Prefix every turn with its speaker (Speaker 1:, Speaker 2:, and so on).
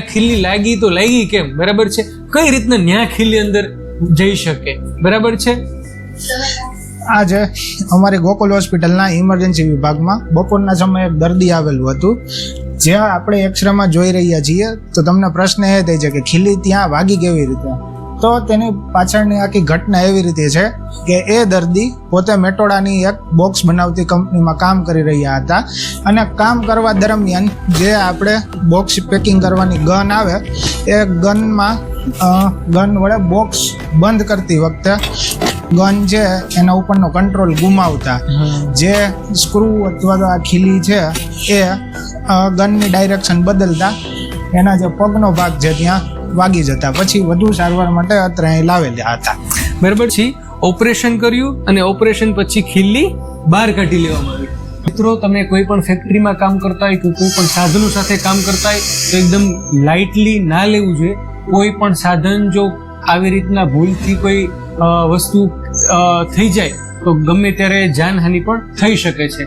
Speaker 1: ખીલી લાગી તો લાગી કેમ? બરાબર છે? કઈ રીતના ન્યા ખીલી અંદર જઈ શકે? બરાબર છે?
Speaker 2: આજે અમારી ગોકુલ હોસ્પિટલના ઇમરજન્સી વિભાગમાં બપોરના સમયે દર્દી આવેલું હતું. જ્યાં આપણે એક્સરેમાં જોઈ રહ્યા છીએ, તો તમને પ્રશ્ન એ થાય છે કે ખીલી ત્યાં વાગી કેવી રીતે? તો તેની પાછળની આખી ઘટના એવી રીતે છે કે એ દર્દી પોતે મેટોડાની એક બોક્સ બનાવતી કંપનીમાં કામ કરી રહ્યા હતા. અને કામ કરવા દરમિયાન જે આપણે બોક્સ પેકિંગ કરવાની ગન આવે એ ગનમાં ગન વડે બોક્સ બંધ કરતી વખતે ગન છે એના ઉપરનો કંટ્રોલ ગુમાવતા. જે સ્ક્રૂ અથવા તો આ ખીલી છે એ ગનની ડાયરેક્શન બદલતા. એના જે પગનો ભાગ છે ત્યાં વાગી જતા. પછી વધુ સારવાર માટે અત્રે લાવેલા હતા.
Speaker 1: બરાબર છે? ઓપરેશન કર્યું અને ઓપરેશન પછી ખીલી બહાર કાઢી લેવામાં આવી. મિત્રો, તમે કોઈ પણ ફેક્ટરીમાં કામ કરતા હોય કે કોઈ પણ સાધનો સાથે કામ કરતા હોય, તો એકદમ લાઇટલી ના લેવું જોઈએ. કોઈ પણ સાધન જો આવી રીતના ભૂલથી કોઈ વસ્તુ થઈ જાય, તો ગમે ત્યારે જાનહાનિ પણ થઈ શકે છે.